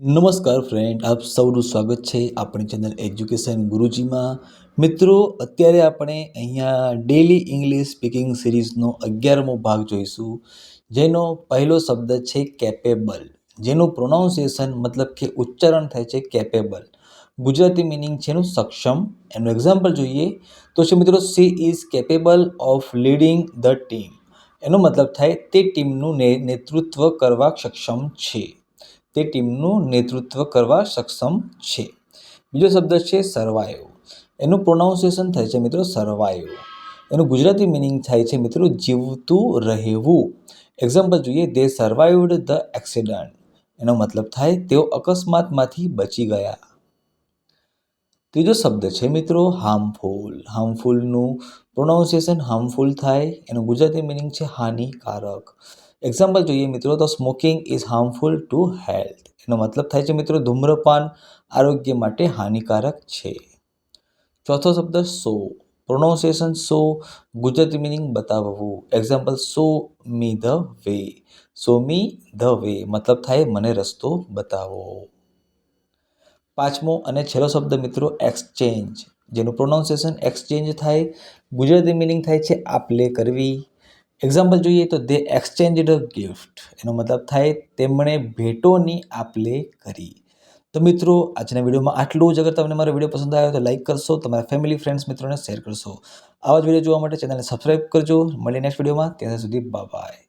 નમસ્કાર ફ્રેન્ડ આપ સૌનું સ્વાગત છે આપણી ચેનલ એજ્યુકેશન ગુરુજીમાં. મિત્રો, અત્યારે આપણે અહીંયા ડેલી ઇંગ્લિશ સ્પીકિંગ સિરીઝનો અગિયારમો ભાગ જોઈશું, જેનો પહેલો શબ્દ છે કેપેબલ જેનું પ્રોનાઉન્સિએશન મતલબ કે ઉચ્ચારણ થાય છે કેપેબલ ગુજરાતી મિનિંગ છે એનું સક્ષમ. એનું એક્ઝામ્પલ જોઈએ તો છે મિત્રો she is capable of leading the team એનો મતલબ થાય તે ટીમનું નેતૃત્વ કરવા સક્ષમ છે. તે ટીમનું નેતૃત્વ કરવા સક્ષમ છે. બીજો શબ્દ છે સર્વાઈવ એનું પ્રોનાઉન્સિએશન થાય છે મિત્રો સર્વાઈવ એનું ગુજરાતી મિનિંગ થાય છે મિત્રો જીવતું રહેવું. એક્ઝામ્પલ જોઈએ દે સર્વાઈવડ ધ એક્સિડન્ટ એનો મતલબ થાય તેઓ અકસ્માતમાંથી બચી ગયા. ત્રીજો શબ્દ છે મિત્રો હાર્મફુલ હાર્મફુલનું પ્રોનાઉન્સિએશન હાર્મફુલ થાય. એનું ગુજરાતી મિનિંગ છે હાનિકારક. એક્ઝામ્પલ જોઈએ મિત્રો, તો smoking is harmful to health એનો મતલબ થાય છે મિત્રો, ધૂમ્રપાન આરોગ્ય માટે હાનિકારક છે. ચોથો શબ્દ so pronunciation so Gujarati meaning બતાવવું. Example show me the way show me the way મતલબ થાય, મને રસ્તો બતાવો. પાંચમો અને છેલ્લો શબ્દ મિત્રો એક્સચેન્જ જેનું પ્રોનાઉન્સિએશન એક્સચેન્જ થાય, ગુજરાતી મિનિંગ થાય છે આપલે કરવી. એક્ઝામ્પલ જોઈએ તો દે એક્સચેન્જડ ગિફ્ટ એનો મતલબ થાય તેમણે ભેટોની આપ લે કરી. તો મિત્રો, આજના વિડીયોમાં આટલું જ. અગર તમને મારો વીડિયો પસંદ આવ્યો તો લાઈક કરશો, તમારા ફેમિલી ફ્રેન્ડ્સ મિત્રોને શેર કરશો. આવા જ વીડિયો જોવા માટે ચેનલને સબસ્ક્રાઈબ કરજો. મળીએ નેક્સ્ટ વિડીયોમાં. ત્યાં સુધી બાય